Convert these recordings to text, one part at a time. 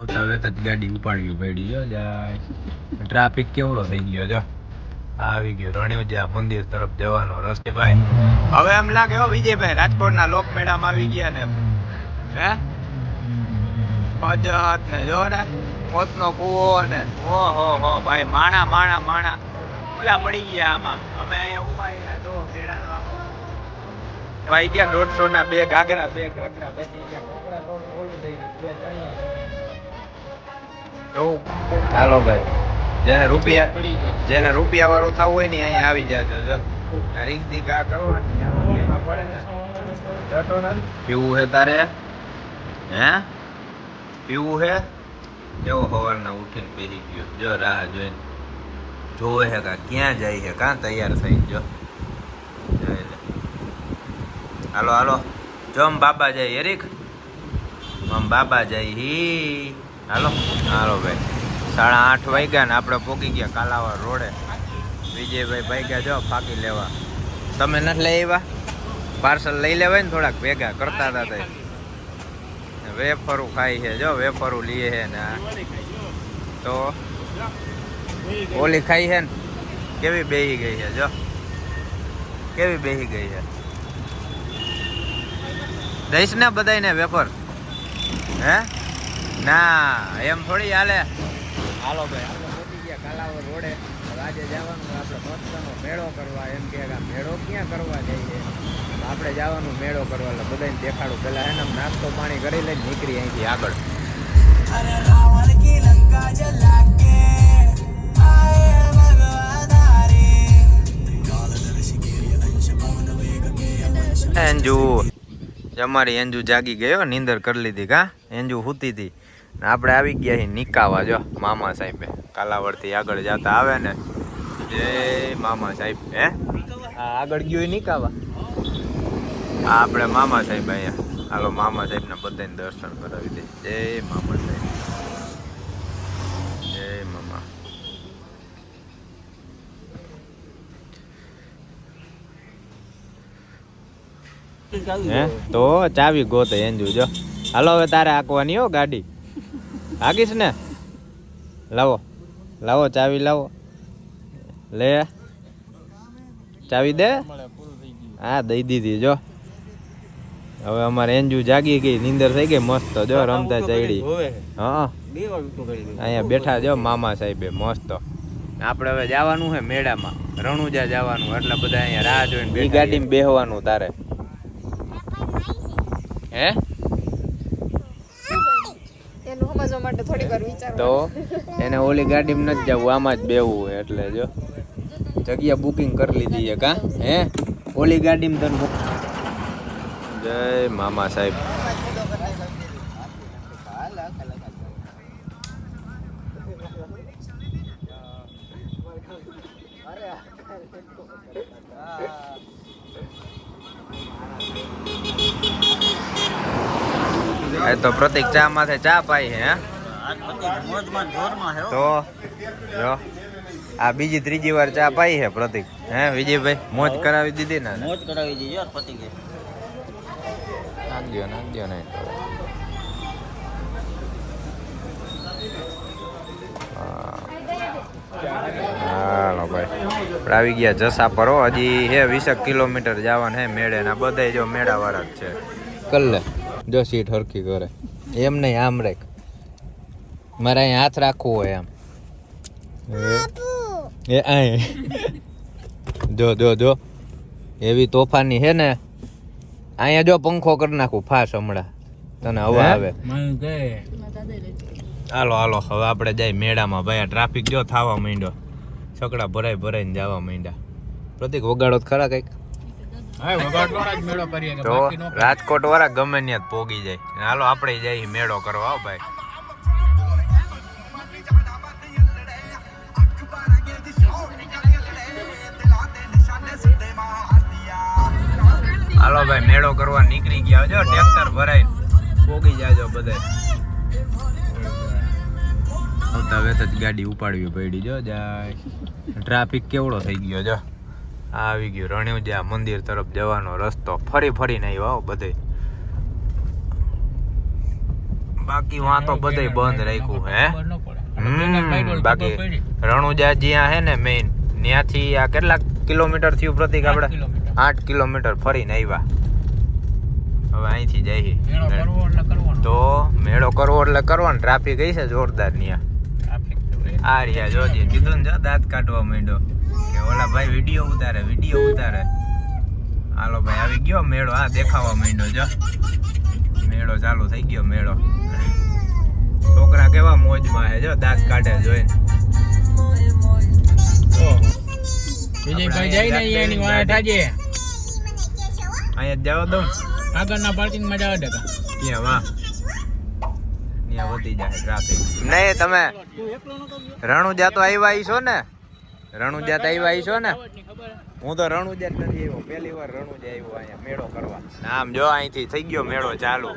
હવે ગાડી ઉપાડવી પડી જો ટ્રાફિક કેવડો થઈ ગયો, જો. આવી ગયો રણિયોજા મંદિર તરફ જવાનો રસ્તે ભાઈ. હવે એમ લાગે, હો, વિજયભાઈ, રાજકોટના લોકમેળામાં આવી ગયા ને હે? અજત ને જો ને, મોતનો કૂવો ને. હો હો હો, ભાઈ, માણા માણા માણા. ઓલા પડી ગયા આમાં. અમે અહીંયા ઊભા રહ્યા, જો મેળાનો ભાઈ ગયા દોઢસો ના બે ઘાઘરા બે ઘાઘરા કપડાં તો ઓલું થઈ ગયું બે ચણિયા. એવું હાલો ભાઈ. જેને રૂપિયા જેને રૂપિયા વાળું થવું હોય ને અહીંયા આવી જાજો રીંગ આ કા કરો. પીવું હે તારે? હે? પીવું હે? કેવો સવારના ઉઠીને પહેરી ગયો. જો રાહ જોઈને. જોવે હે કા? ક્યાં જાય છે કાં તૈયાર થઈ જો. હાલો હાલો. જોમ બાબા જાય, એરિક? મમ બાબા જાય હી. હાલો? હાલો ભાઈ. સાડા આઠ વાગ્યા ને આપણે પોગી ગયા કાલાવા રોડે. વિજયભાઈ ભાગ્યા જો, ફાકી લેવા. તમે નથી લઈ આવ્યા? પાર્સલ લઈ લેવાય ને થોડાક ભેગા, કરતા હતા તે વેફરું ખાય છે જો, વેફરું લઈએ છે ને તો? ઓલી ખાઈ છે ને? કેવી બેહી ગઈ છે જો? કેવી બેહી ગઈ છે? દઈશ ને બધાને વેફર? હે? ના એમ થોડી હાલે. હાલો ભાઈ આપણે પહોંચી ગયા કાલાવર રોડે. આજે જવાનું આપણે ભક્તનો મેળો કરવા. એમ કે મેળો ક્યાં કરવા જઈએ? આપણે જવાનું મેળો કરવા એટલે બધાને દેખાડું. પેલા એને નાસ્તો પાણી કરી લઈને નીકળી અહીંથી આગળ. અરે રાવણ કી લંકા જલા કે એન્જુ અમારી એન્જુ જાગી ગયો નીંદર કરી લીધી કા? એન્જુ હૂતી હતી. આપણે આવી ગયા નિકાવા, જો, મામા સાહેબે. કાલાવડથી આગળ જતા આવે ને. જય મામા સાહેબ, હે? આગળ ગયો નિકાવા. હા, આપણે મામા સાહેબ અહીંયા. હાલો, મામા સાહેબને બધાને દર્શન કરાવી દે. જય મામા સાહેબ. જય મામા. તો ચાવી ગોતે એન્જુ, જો. હાલો, હવે તારે આંકવાની હો ગાડી. હાકીશ ને? લાવો લાવો ચાવી લાવો. લે. ચાવી દે. હા દઈ દીધી જો. હવે અમારે એન્જુ જાગી ગઈ નીંદર થઈ ગઈ મસ્ત જો રમતા ચડી હા. અહીંયા બેઠા જો મામા સાહેબે મસ્ત. આપણે હવે જવાનું છે મેળામાં. રણુજા જવાનું એટલે બધા અહીંયા રાહ જોઈને ગાડીમાં બેહવાનું તારે. હે એનું સમજવા માટે થોડી વાર વિચારવું તો એને ઓલી ગાડીમાં નથી જવું, આમાં જ બેવું એટલે જો. જગ્યા બુકિંગ કરી લીધી છે કા હે? ઓલી ગાડીમાં તને જય મામા સાહેબ. પ્રતિક ચા માથે ચા પાઈ હે હે? તો જો. આ બીજી ત્રીજી વાર ચા પાઈ હે પ્રતિક. હે વિજયભાઈ? મોજ કરાવી દીધી ને? મોજ કરાવી દીધી ગઈ નાખજો નાખજો નહીં હાલો ભાઈ. આવી ગયા જસા પર. હો. હજી હે વીસેક કિલોમીટર જવાનું હે મેળે ને આ બધાય જો મેળા વાળા જ છે. કલ્લે. જો સીટ હરખી કરે. એમ નહીં આમ રેક મારે અહીં હાથ રાખવું હોય એમ. એ અહીં જો જો જો. એવી તોફાની હે ને અહીંયા જો પંખો કરી નાખું ફાસ હમણાં. તને હવા આવે. હાલો હાલો હવે આપણે જાય મેળામાં. ભાઈ આ ટ્રાફિક જો થવા માંડ્યો. છકડા ભરાઈ ભરાઈને જવા માંડ્યા. પ્રતિક વગાડો તો ખરા કંઈક. તો રાજકોટ વાળા ગમે ત્યાં પોગી જાય. હાલો આપણે જઈએ મેળો કરવા ભાઈ. હાલો ભાઈ મેળો કરવા નીકળી ગયા જો ટ્રેક્ટર ભરાઈ પોગી જાજો બધા. આવતા વેત જ ગાડી ઉપાડવી પડી જો જાય. ટ્રાફિક કેવડો થઈ ગયો જો. આવી ગયો. રણ્યુજા મંદિર તરફ જવાનો રસ્તો ફરી ફરીને આવ્યો આવો બધે. બાકી વાં તો બધે બંધ રાખ્યું હે. ન બાકી રણુજા જ્યાં હે ને મેઇન ત્યાંથી આ કેટલા કિલોમીટર થયું પ્રતિક આપણે? આઠ કિલોમીટર ફરીને આવ્યા. હવે અહીંથી જઈએ. કરવો. તો મેળો કરવો એટલે કરવાનો. ટ્રાફિક હશે છે જોરદાર ત્યાં. આ રહ્યા જોજે. કીધું ને જો દાંત કાઢવા માંડ્યો. ઓલા ભાઈ વીડિયો ઉતારે વીડિયો ઉતારે. હાલો ભાઈ આવી ગયો મેળો. આ દેખાવા માંડ્યો જો. મેળો ચાલુ થઈ ગયો મેળો. છોકરા કેવા મોજમાં હે જો દાંત કાઢે જોઈને. વિજયભાઈ જાય ને એની આજે. અહીંયા જવા દઉં. આગળના પાર્કિંગમાં જવા દેતા ત્યાં વાહ. ત્યાં વધી જાય ટ્રાફિક. નહીં તમે. રણુ જાતો આવ્યા છો ને? રણુજા તો આવ્યા ઈ છો ને હું તો રણુજા જ નથી આવ્યો. પહેલી વાર રણુજા આવ્યો અહીંયા મેળો કરવા. આમ જો અહીંથી થઈ ગયો મેળો ચાલુ.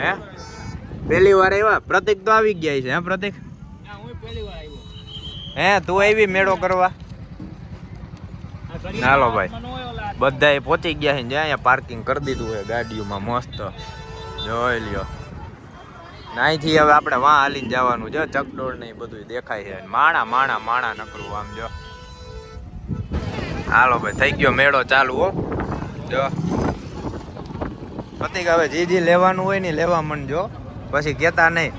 હે? પહેલી વાર આવ્યા? પ્રતિક તો આવી ગયા છે હે પ્રતિક? હું પહેલી વાર આવ્યો. હે તું આવી મેળો કરવા? હાલો ભાઈ. બધાએ પહોંચી ગયા છે જ્યાં અહીંયા પાર્કિંગ કરી દીધું છે ગાડીઓમાં મસ્ત. જોઈ લ્યો. નાઈથી અહીંથી હવે આપણે વાં હાલીને જવાનું છે ચકડોળ ને એ બધું દેખાય છે. માણા માણા માણા નકરું આમ જો. હાલો ભાઈ થઈ ગયો મેળો ચાલુ હો. જો. પતિક હવે જે જે લેવાનું હોય ને લેવા જો પછી કહેતા નહીં.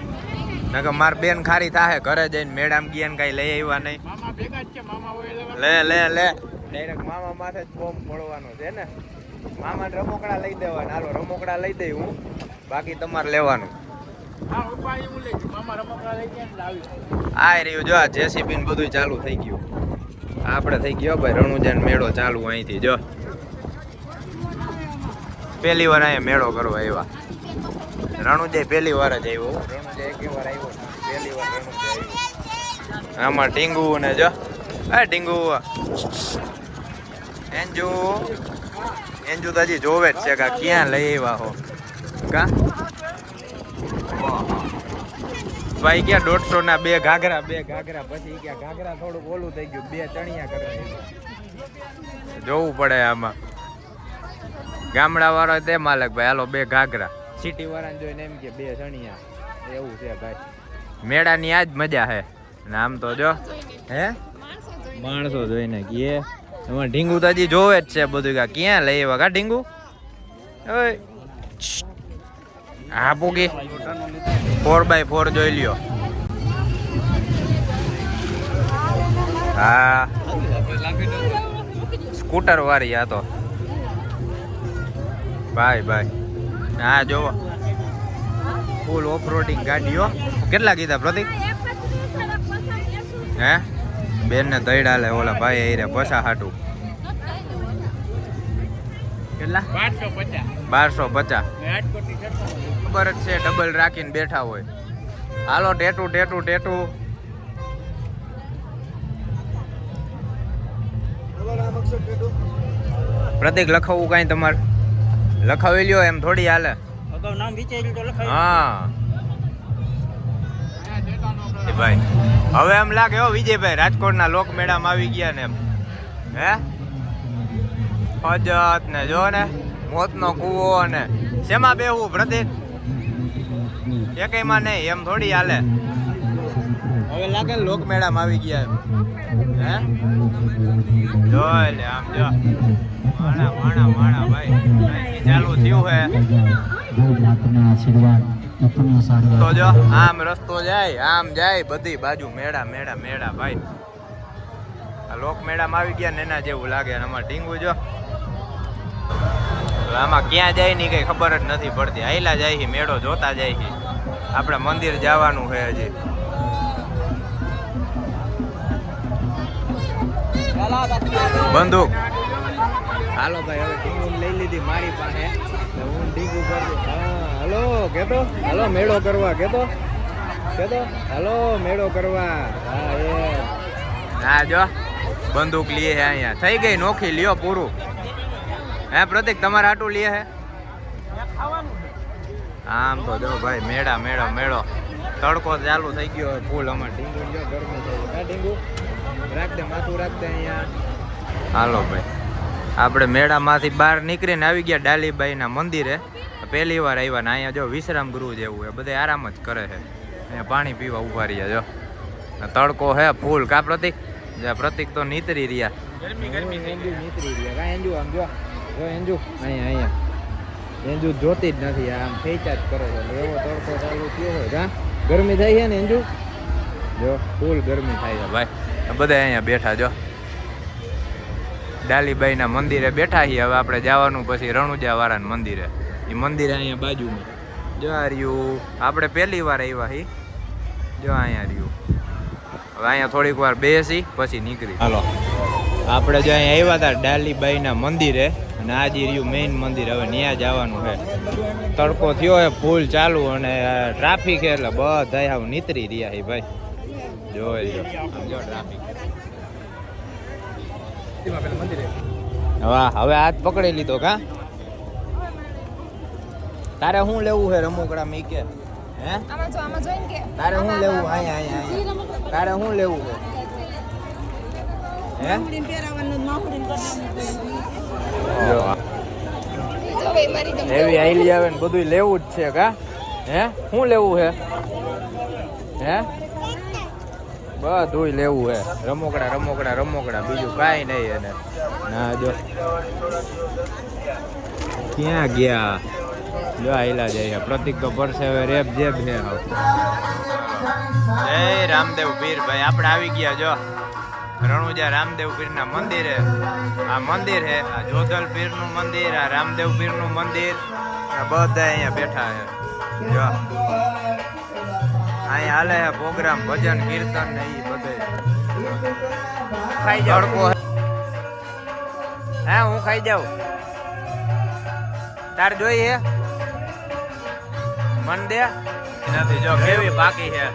નકર માર બેન ખારી થાહે ઘરે જઈને મેડમ ગયા ને કાંઈ લઈ આવ્યા નહીં. મામા ભેગા છે મામા હોય લે લે લે. ડાયરેક્ટ મામા માથે જ બોમ્બ પડવાનો છે ને. મામા રમોકડા લઈ દેવાના. હાલો રમોકડા લઈ દઈ હું. બાકી તમારે લેવાનું. આ રહ્યું જો આ જેસીબી ને બધું ચાલુ થઈ ગયું. આપણે થઈ ગયો ભાઈ, રણુજાન મેળો ચાલુ અહીંથી, જો. પહેલી વાર અહીંયા મેળો કરવા આવ્યા. રણુજય પહેલી વાર જ આવ્યો. હો. રણુજા એક આવ્યો. આમાં ટીંગુ ને જો. હા ટીંગુ એન્જુ. એન્જુ તાજી જોવે જ છે કા ક્યાં લઈ આવ્યા હો. કા? ભાઈ ક્યાં દોઢસો ના બે ઘાઘરા બે ઘાઘરા. પછી ગયા ઘાઘરા થોડુંક ઓલું થઈ ગયું બે ચણિયા કરે જોવું પડે આમાં. ગામડા વાળો તે માલક ભાઈ હાલો બે ઘાઘરા. સિટી વાળાને જોઈને એમ કે બે ચણિયા. એવું છે ભાઈ. મેળાની આ જ મજા છે નામ આમ તો જો હે? માણસો જોઈને કે એમાં ઢીંગુ તો હજી જોવે જ છે બધું કા ક્યાં લઈ આવ્યા કા ઢીંગુ? ઓય હા પૂગી. ફોર બાય ફોર જોઈ લ્યો. હા. સ્કૂટર વાળી આ તો. ભાઈ ભાઈ હા જોવો. ફૂલ ઓફ રોડિંગ ગાડીઓ કેટલા કીધા પ્રતિક? હે? બેન ને દઈડા લે ઓલા ભાઈ એ રે પછા હાટું. કેટલા બારસો પચાસ. બારસો પચાસ. ખબર જ છે ડબલ રાખીને બેઠા હોય. હાલો ટેટુ ટેટુ ટેટુ. પ્રતિક લખાવવું કાંઈ તમારે? લખાવી લ્યો એમ થોડી હાલે. હા. ભાઈ હવે એમ લાગે હો વિજયભાઈ રાજકોટના લોકમેળામાં આવી ગયા ને એમ. હે? અજત ને જો ને મોતનો કૂવો ને. શેમાં બેહવું પ્રતિક? એકેયમાં નહીં, એમ થોડી હાલે. હવે લાગે ને લોકમેળામાં આવી ગયા હે? જો લે આમ જો. માણા માણા માણા ભાઈ. ચાલુ થયું હે. તો જો, આમ રસ્તો જાય, આમ જાય, બધી બાજુ મેળા મેળા મેળા ભાઈ. આ લોક મેળામાં આવી ગયા ને એના જેવું લાગે આમાં ઢીંગું જો. આમાં ક્યાં જાય ની કઈ ખબર જ નથી પડતી. આયલા જાય મેળો જોતા જાય આપણે મંદિર જવાનું છે હજી. બંદૂક. હાલો ભાઈ હવે ઢીંગુ લઈ લીધી મારી પાસે. હું ડીગુ કરું હા હલો કેતો? હલો મેળો કરવા કેતો? કેતો? હલો મેળો કરવા. હા એ. હા જો. બંદૂક લીએ છે અહીંયા. થઈ ગઈ નોખી લ્યો પૂરું. હે પ્રતિક તમારે આટું લીએ હે આમ તો જો ભાઈ મેળા મેળો મેળો. તડકો ચાલુ થઈ ગયો હોય ફૂલ અમારે ઢીંગુ જો ગરમી થઈ હા ઢીંગુ? રાખ દે માથું રાખ દે અહીંયા. હાલો ભાઈ. આપણે મેળામાંથી બહાર નીકળીને આવી ગયા ડાલીબાઈના મંદિરે. પહેલી વાર આવ્યા ને અહીંયા જો વિશ્રામ ગૃહ જેવું એ બધે આરામ જ કરે છે. અહીંયા પાણી પીવા ઊભા રહ્યા જો. તડકો હે ફૂલ. કા પ્રતિક? જે પ્રતિક તો નીતરી રહ્યા. ગરમી ગરમી નીતરી રહ્યા. કા એન્જુ આમ જો. એન્જુ અહીંયા અહીંયા. એન્જુ જોતી જ નથી આમ ખેંચા જ કરે છે. એટલે એવો તડકો ચાલુ થયો હોય હા ગરમી થાય છે ને એન્જુ? જો ફૂલ ગરમી થાય છે. ભાઈ બધા અહીંયા બેઠા જો. ડાલીબાઈના મંદિરે બેઠા છીએ. હવે આપણે જવાનું પછી રણુજા વાળાના મંદિરે. એ મંદિર અહીંયા બાજુમાં. જો આ રહ્યું. આપણે પહેલી વાર આવ્યા હી જો અહીંયા રહ્યું. હવે અહીંયા થોડીક વાર બેસી પછી નીકળી. હાલો. આપણે જો અહીંયા આવ્યા હતા ડાલીબાઈના મંદિરે અને આ જે રહ્યું મેઇન મંદિર હવે ત્યાં જવાનું છે. તડકો થયો છે ફૂલ ચાલુ અને ટ્રાફિક એટલે બધા આવું નીતરી રહ્યા છે ભાઈ. જો ટ્રાફિક વાહ હવે હાથ પકડી લીધો કા? તારે શું લેવું છે રમકડા મી કે હે જો તારે શું લેવું? અહીંયા તારે શું લેવું છે હે જો જો ભાઈ મારી તમને એવી આઈલી આવે ને બધું લેવું જ છે કા? હે? શું લેવું હે? હે? બધું લેવું હે. રમકડા રમકડા રમકડા બીજું કાંઈ નહીં એને. ના જો. ક્યાં ગયા? જો આઈલા જાય પ્રતિક તો પરસે હવે રેપ જેબ છે જય રામદેવ પીર ભાઈ આપણે આવી ગયા જો. રણુજા રામદેવ પીરના મંદિરે આ મંદિર છે આ જોધલ પીરનું મંદિર આ રામદેવ પીરનું મંદિર. આ બધા અહીંયા બેઠા છે જો. અહીંયા હાલે છે પ્રોગ્રામ ભજન કીર્તન ને એ બધે. ખાઈ જાવ હે. હું ખાઈ જાઉં. તાર જોઈએ મન દે? નથી જો કેવી બાકી છે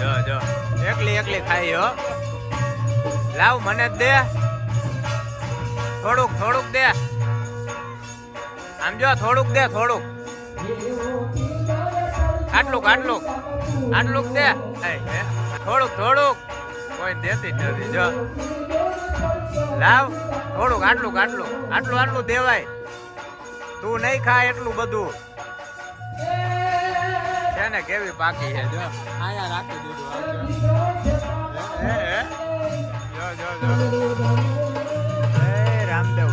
જો જો. એકલી એકલી ખાઈ હો. લાવ મને દે. થોડુંક થોડુંક દે. આમ જો થોડુંક દે થોડુંક. આટલુંક આટલુંક. આટલુંક દે? થોડુંક થોડુંક. કોઈ દેતી જ નથી જો. લાવ. થોડુંક આટલુંક આટલું આટલું આટલું દેવાય. તું નહીં ખા એટલું બધું. છે ને કેવી પાકી છે જો. આયા રાખી દીધું હે, હે? રામદેવ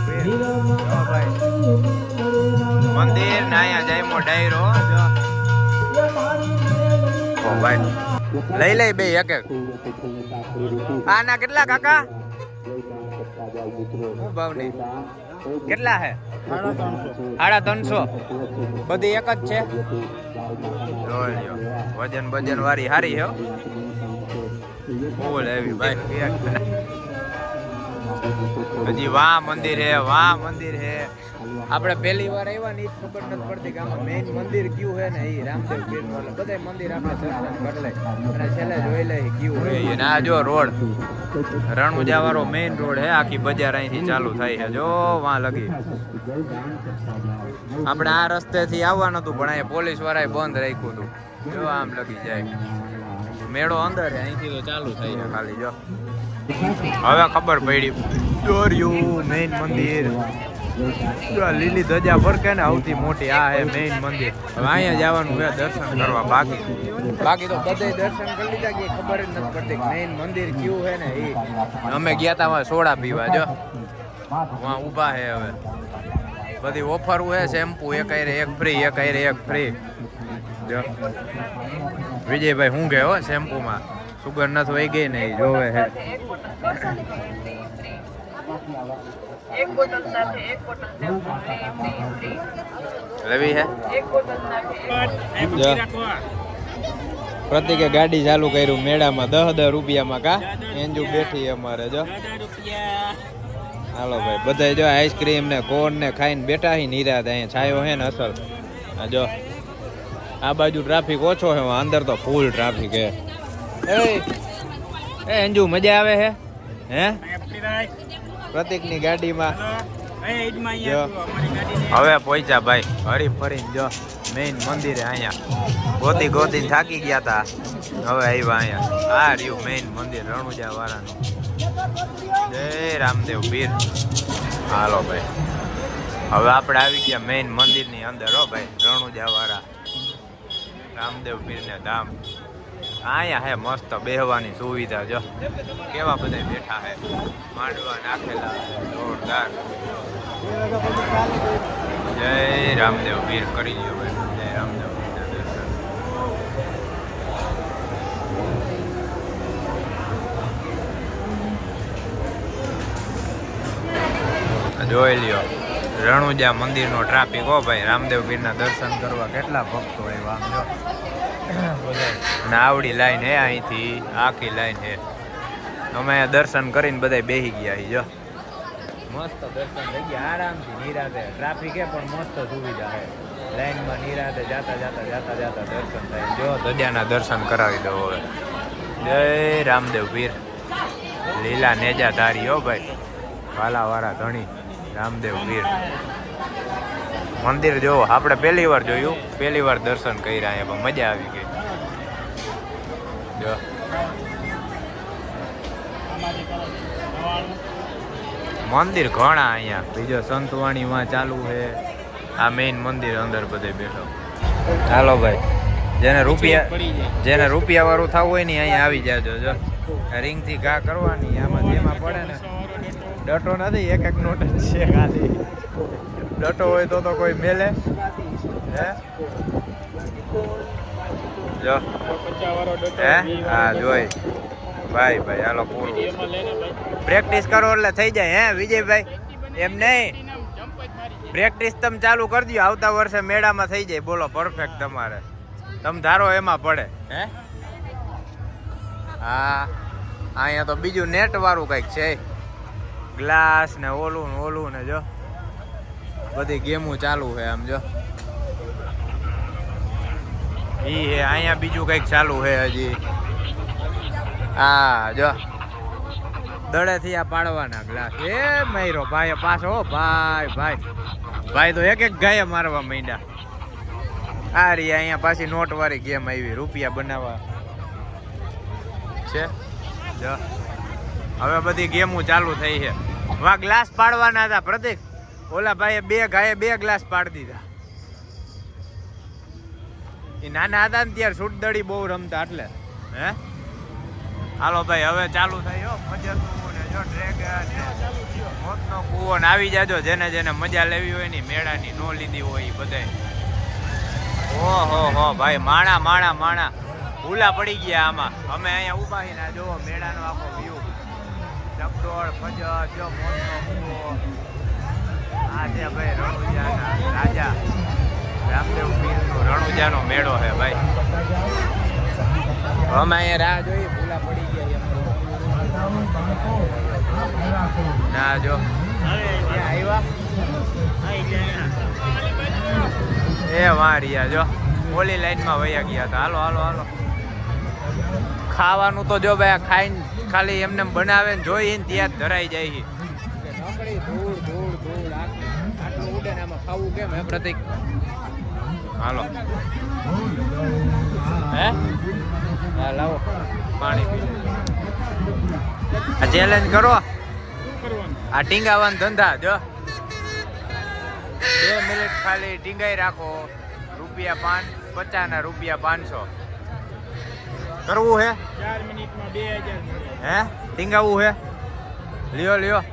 મંદિર ને અહીંયા જયમો ડાયરો લઈ લઈ બે એક એક આના કેટલા કાકા? કેટલા હે? સાડા ત્રણસો. બધી એક જ છે. વજન વજન વાળી હારી હો. ફૂલ એવી ભાઈ. હજી વાહ મંદિર હે, વાહ મંદિર હે. આપણે પહેલી વાર આવ્યા ને એ ખબર નથી પડતી કે આમાં મેઇન મંદિર કયું હે ને એ રામદેવ પીરનું એટલે બધા મંદિર આપણે દર્શન કરી લઈ અને છેલ્લે જોઈ લે કયું હે. અને આ જો રોડ. રણુજા વાળો મેઇન રોડ હે. આખી બજાર અહીંથી ચાલુ થાય છે. જો વાહ લગી. આપણે આ રસ્તેથી આવવાનું હતું, પણ અહીંયા પોલીસ વાળાએ બંધ રાખ્યું હતું. જો આમ લગી જાય. મેળો અંદર અહીંથી તો ચાલુ થાય છે ખાલી, જો. હવે ખબર પડી. દોર્યું મેઇન મંદિર. લીલી ધજા ફરકે ને સૌથી મોટી, આ હે મેઇન મંદિર. હવે અહીંયા જવાનું છે દર્શન કરવા બાકી. બાકી તો બધે દર્શન કરી લીધા કે ખબર જ નથી પડતી મેઇન મંદિર કયું છે ને એ અમે ગયા તા સોડા પીવા, જો. વાં ઊભા હે હવે. બધી ઓફર હોય શેમ્પુ એક આયરે એક ફ્રી એક આયરે એક ફ્રી વિજયભાઈ હું ગયો શેમ્પુમાં. સુગર ના વહી ગઈ ને જોવે હે. લેવી હે. પ્રતિકે ગાડી ચાલુ કર્યું મેળામાં દસ દસ રૂપિયામાં કા? એન્જુ બેઠી અમારે જો. હાલો ભાઈ બધા જો આઈસ્ક્રીમ ને કોન ને ખાઈને બેઠા હી નિરાત અહીંયા છાયો હે ને અસલ. આ જો આ બાજુ ટ્રાફિક ઓછો છે અંદર તો ફૂલ ટ્રાફિક હે. એ એ અંજુ, મજા આવે હે? હે? પ્રતિકની ગાડીમાં. હવે પહોંચ્યા ભાઈ, હરી ફરીને જો મેઇન મંદિરે અહીંયા. ગોતી ગોતી થાકી ગયા તા. હવે આવ્યા અહીંયા. આ રહ્યું મેઇન મંદિર રણુજા વાળાનું જય રામદેવ પીર. હાલો ભાઈ. હવે આપણે આવી ગયા મેઇન મંદિરની અંદર, હો ભાઈ રણુજા વાળા રામદેવ પીરને ધામ. અહીંયા હે, મસ્ત બેહવાની સુવિધા, જો. કેવા બધા બેઠા હે? માંડવા નાખેલા, જોરદાર. જય રામદેવ વીર કરી લ્યો ભાઈ. જય રામદેવ જોઈ લ્યો, રણુજા મંદિરનો ટ્રાફિક હો ભાઈ, રામદેવ પીરના દર્શન કરવા કેટલા ભક્તો આવ્યા આમ આવડી લાઈન હે અહીંથી આખી લાઈન હે. અમે દર્શન કરીને બધા બેસી ગયા અહીં જો. મસ્ત દર્શન થઈ ગયા આરામથી નિરાતે. ટ્રાફિક હે પણ મસ્ત સુવિધા હે. લાઈનમાં નિરાતે જાતા જાતા જાતા જાતા દર્શન થાય. જો દડિયાના દર્શન કરાવી દો હવે. જય રામદેવ પીર. લીલા નેજા ધારી હો ભાઈ. વાલાવાળા ધણી. રામદેવ પીર. મંદિર જો આપણે પહેલી વાર જોયું પહેલી વાર દર્શન કર્યા અહીંયા પણ મજા આવી ગઈ. જો. મંદિર ઘણા અહીંયા બીજો સંતવાણીમાં ચાલુ છે. આ મેઇન મંદિર અંદર બધે બેઠો. ચાલો ભાઈ જેને રૂપિયા જેને રૂપિયા વાળું થવું હોય ને અહીંયા આવી જાજો જો. રિંગથી ઘા કરવાની આમાં જેમાં પડે ને ડટો નથી એક એક નોટ જ છે ખાલી. ડટો હોય તો તો કોઈ મેલે. હે? જો. હે? હા, જોઈ. ભાઈ ભાઈ, હાલો પૂરું પ્રેક્ટિસ કરો એટલે થઈ જાય, હે, વિજયભાઈ? એમ નહીં. પ્રેક્ટિસ તમે ચાલુ કરી દો આવતા વર્ષે મેળામાં થઈ જાય. બોલો પરફેક્ટ તમારે. તમે ધારો એમાં પડે, હે? હા. અહીંયા તો બીજું નેટ વાળું કંઈક છે. ગ્લાસ ને ઓલું ને ઓલું ને જો. બધી ગેમો ચાલુ છે આમ જો. ઈ હે, અહીંયા બીજું કંઈક ચાલુ છે હજી. હા, જો. દડેથી આ પાડવાના ગ્લાસ એ મયરો ભાઈ, પાછો ભાઈ ભાઈ. ભાઈ તો એક એક ગાય મારવા માંડ્યા. આ રી, અહીંયા પાછી નોટ વાળી ગેમ આવી, રૂપિયા બનાવવા. છે? હવે બધી ગેમો ચાલુ થઈ છે. વા ગ્લાસ પાડવાના હતા પ્રતિક ઓલા ભાઈએ બે ગાયે બે ગ્લાસ પાડી દીધા. એ નાના હતા ને ત્યારે છૂટદડી બહુ રમતા એટલે. હે? હાલો ભાઈ, હવે ચાલુ થાય હો. મજરનું ને જો ડ્રેગન મોતનો કૂવો આવી જાજો, જેને જેને મજા લેવી હોય ને મેળાની નો લીધી હોય એ બધાય. ઓહો હો ભાઈ, માણા માણા માણા. ભૂલા પડી ગયા આમાં. અમે અહીંયા ઊભા છીએ ને મેળાનો આખો વ્યૂ ચકડોળ ફજર જો મોતનો કૂવો. આ છે ભાઈ રણુજાના રાજા રામદેવ પીરનો રણુજાનો મેળો છે ભાઈ. અમે અહીંયા રાહ જોઈએ ભૂલા પડી ગયા ના, જો. એ વારિયા જો. ઓલી લાઈનમાં વયા ગયા હતા. હાલો હાલો હાલો. ખાવાનું તો જો ભાઈ ખાઈને ખાલી એમને બનાવે ને જોઈ ને ત્યાં જ ધરાઈ જાય છે નકળી ધૂળ ધૂળ ધૂળ આટલું ને ખાવું કેમ હે પ્રતિક? હાલો. હે? હા લાવો. પાણી પી ચેલેન્જ કરો. આ ટીંગાવાના ધંધા જો. બે મિનિટ ખાલી ટીંગાઈ રાખો. રૂપિયા પાંચ પચાસના રૂપિયા પાંચસો. કરવું હે? ચાર મિનિટમાં બે હજાર. હે? ટીંગાવું હે? લ્યો લ્યો.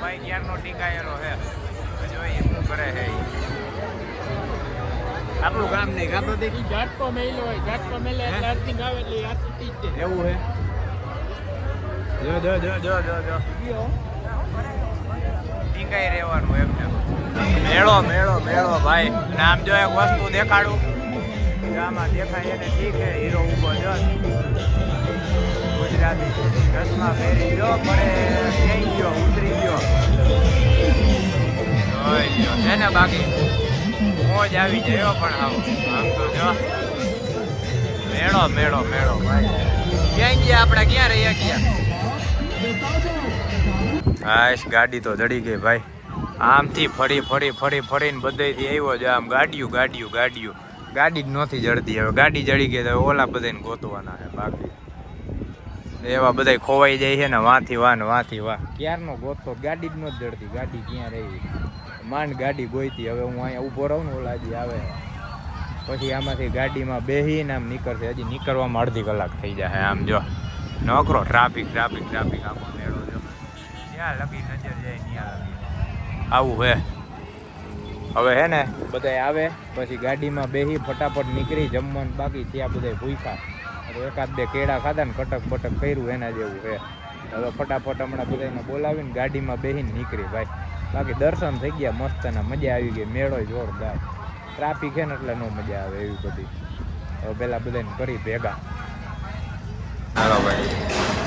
ભાઈ ક્યારનો ટીકાયેલો હે જોઈએ શું કરે હે ઈ. આપણું કામ નહીં કામ નથી ઝાટકો મેલ્યો હોય ઝાટકો મેલે એટલે અર્થિંગ આવે એટલે હાથ તૂટી જ છે. એવું હે જો જો જો જો જો જો. ટીકાઈ રહેવાનું એમને મેળો મેળો મેળો ભાઈ. અને આમ જો એક વસ્તુ દેખાડું. આમાં દેખાય એને ઠીક હે હીરો ઊભો જો ગુજરાતી ચશ્મા પહેરી ગયો પણ થઈ ગયો, ઉતરી ગયો. છે ને બાકી? મોજ આવી જાય પણ આવો. આમ તો જો. મેળો મેળો મેળો, ભાઈ. ક્યાં ગયા? આપણે ક્યાં રહ્યા ગયા? હાશ ગાડી તો જડી ગઈ ભાઈ. આમથી ફરી ફરી ફરી, ફરીને બધેથી આવ્યો છે. આમ ગાડીયું ગાડીયું ગાડીયું. ગાડી જ નહોતી જડતી હવે. ગાડી જડી ગઈ તો ઓલા બધાને ગોતવાના છે, બાકી. એવા બધા ખોવાઈ જાય છે ને, વાંથી વાહ ને વાથી વાહ ક્યારનો ગોતતો? ગાડી જ ન જડતી. ગાડી ક્યાં રહી? માંડ ગાડી ગોઈતી. હવે હું અહીંયા ઊભો રહું ને ઓલા હજી આવે. પછી આમાંથી ગાડીમાં બેહીને આમ નીકળશે. હજી નીકળવામાં અડધી કલાક થઈ જાય આમ જો. નોકરો, ટ્રાફિક ટ્રાફિક ટ્રાફિક. આખો મેળો જો. ત્યાં લગી નજર જાય, ત્યાં લગી. આવું હે. હવે હે ને બધા આવે. પછી ગાડીમાં બેહી ફટાફટ નીકળી જમવાનું બાકી. ત્યાં બધા ભૂખ્યા. તો એકાદ બે કેળા ખાધા ને કટક બટક કર્યું એના જેવું છે. હવે ફટાફટ હમણાં બધાને બોલાવીને ગાડીમાં બેહીને નીકળી ભાઈ. બાકી દર્શન થઈ ગયા મસ્ત અને મજા આવી ગઈ. મેળો જોરદાર. ટ્રાફિક છે ને એટલે ન મજા આવે એવી બધી. હવે પેલા બધાને કરી ભેગા. હાલો ભાઈ.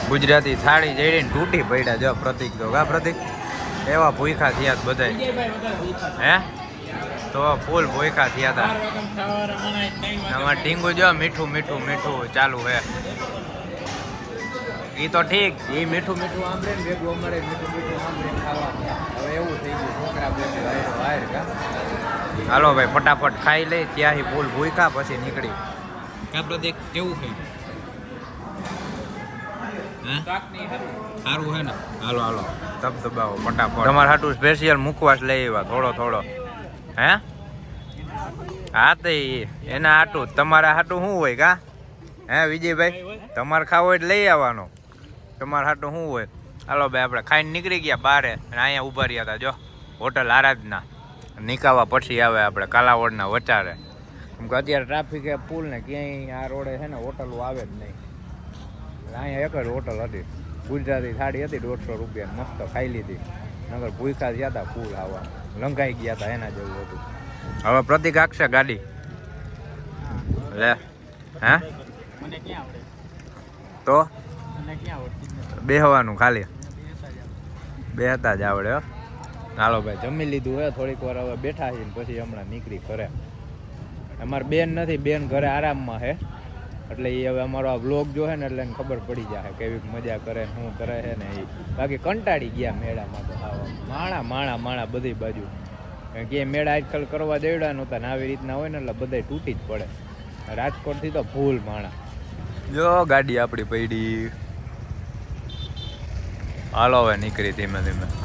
ગુજરાતી થાળી જઈને તૂટી પડ્યા જો પ્રતિક તો. કા પ્રતિક? એવા ભૂખા થયા બધા હે? તો ફૂલ ભૂખા થયા હતા. આમાં ઢીંગુ જો મીઠું મીઠું મીઠું ચાલુ હે એ તો ઠીક. એ મીઠું મીઠું આંબરે ને ભેગું અમારે મીઠું મીઠું આંબરે ખાવા હવે એવું થઈ ગયું છોકરા બેને વાયર વાયર કા? હાલો ભાઈ ફટાફટ ખાઈ લઈ ત્યાંથી ફૂલ ભૂખા પછી નીકળી. કા પ્રતિક કેવું ખાઈ સારું હે ને? હાલો હાલો. તબ દબાવો ફટાફટ. તમારે હાટું સ્પેશિયલ મુખવાસ લઈ આવ્યા થોડો થોડો. હે? હા તે. એના હાટું તમારા હાટું શું હોય કા? હે વિજયભાઈ? તમારે ખાવો હોય લઈ આવવાનો. તમારે હાટું શું હોય? હાલો ભાઈ, આપણે ખાઈને નીકળી ગયા બારે અને અહીંયા ઊભા રહ્યા હતા. જો, હોટલ આરાધના. નીકાવા પછી આવે આપણે કાલાવડના વચારે કેમ કે અત્યારે ટ્રાફિક એ પુલ ને ક્યાંય આ રોડે છે ને હોટલો આવે જ નહીં. અહીંયા એક જ હોટલ હતી. ગુજરાતી થાળી હતી દોઢસો રૂપિયા મસ્ત ખાઈ લીધી. નગર ભૂખા જ્યાં હતા ફૂલ આવવા લંકાઈ ગયા હતા એના જેવું હતું. હવે પ્રતિક આખશે ગાડી. લે હે? મને ક્યાં આવડે? તો? મને ક્યાં આવડતી જ નથી. બેહવાનું ખાલી. બેહતા જ આવડે હો. હાલો ભાઈ જમી લીધું હે થોડીક વાર હવે બેઠા છીએ ને પછી હમણાં નીકળી ઘરે. અમારે બેન નથી બેન ઘરે આરામમાં હે. એટલે એ હવે અમારો આ બ્લોગ જોહે ને એટલે ખબર પડી જાય કેવી મજા કરે શું કરે છે ને એ બાકી કંટાળી ગયા મેળામાં તો માણા માણા માણા બધી બાજુ. કે મેળા આજકાલ કરવા દેવડા નહોતા ને આવી રીતના હોય ને એટલે બધા તૂટી જ પડે. રાજકોટથી તો ફૂલ માણા. જો ગાડી આપણી પડી હાલો હવે નીકળી ધીમે ધીમે.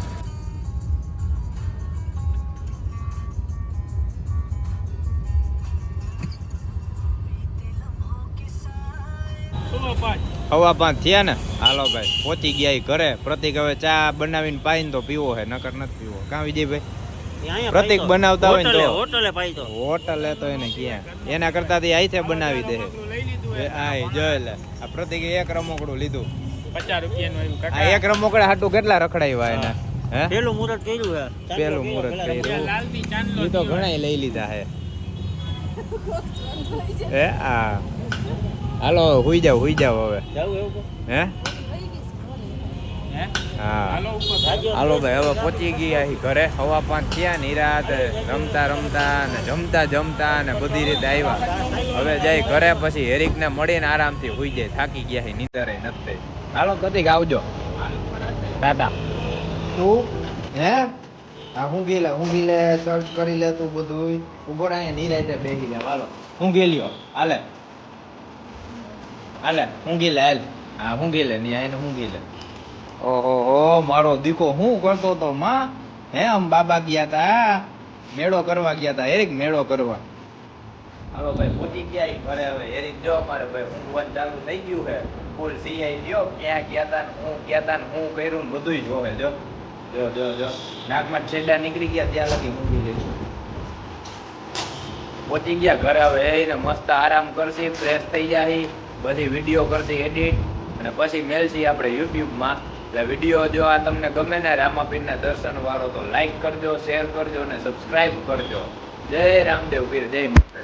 હવા પાંચ થયા ને? હાલો ભાઈ પહોંચી ગયા ઘરે. પ્રતિક હવે ચા બનાવીને પાઈને તો પીવો હે નકર નથી પીવો. કાં વિજયભાઈ? પ્રતિક બનાવતા હોય તો. હોટલે પાઈ તો. હોટલે તો એને ક્યાં? એના કરતા તે છે બનાવી દે. આય જોઈ લે. આ પ્રતિકે એક રમકડું લીધું. પચાસ રૂપિયાનું આવ્યું આ એક રમકડા હાટું કેટલા રખડાવ્યા એને? હે. પેલું મુહૂર્ત કર્યું પેલું મુહૂર્ત કર્યું. એ તો ઘણા લઈ લીધા હે. હે? આ. હાલો હુઈ જાવ હુઈ જાવ હવે. જાવું એવું કહો? હે? હે? હા. હાલો ઉપર જાજો. હાલો ભાઈ હવે પહોંચી ગયા ઘરે. હવા પાંચ થયા ને ઈ રાત રમતા રમતા ને જમતા જમતા ને બધી રીતે આવ્યા. હવે જઈ ઘરે પછી હેરિક ને મળીને આરામથી હુઈ જાય. થાકી ગયા છે નીંદરે નથી. હાલો કતિક આવજો. ટાટા તું? હે? આ હું ગેલા હું ગીલે સર્ચ કરી લે તું બધું ઊભો રહે નિરાતે બેહી લે હાલો. હું ગેલ્યો? હાલે. હાલે હુંગી હાલ હા હું ગીલે ની આઈને હુંગી લે ઓહો મારો દીકો હું કરતો તો માં? હે આમ બાબા ગયા તા મેળો કરવા ગયા તા એક મેળો કરવા. હાલો ભાઈ પહોંચી ગયા ઘરે હવે? હેરિક જો અમારે ભાઈ ઊંઘવાનું ચાલુ થઈ ગયું છે. ફૂલ સીઆઈ ગયો ક્યાં ગયા તા ને હું ગયા તા ને હું કર્યું ને બધુંય જોવે જો. જો જો જો. નાકમાં છેડા નીકળી ગયા ત્યાં લગી ઊંઘી લેજો પહોંચી ગયા ઘરે હવે એને મસ્ત આરામ કરશે ફ્રેશ થઈ જાય. બધી વીડિયો કરતી એડિટ અને પછી મેલશી આપણે યુટ્યુબમાં એટલે વીડિયો જો આ તમને ગમે ને રામાપીરના દર્શન વાળો તો લાઈક કરજો શેર કરજો અને સબસ્ક્રાઈબ કરજો. જય રામદેવ પીર, જય માતા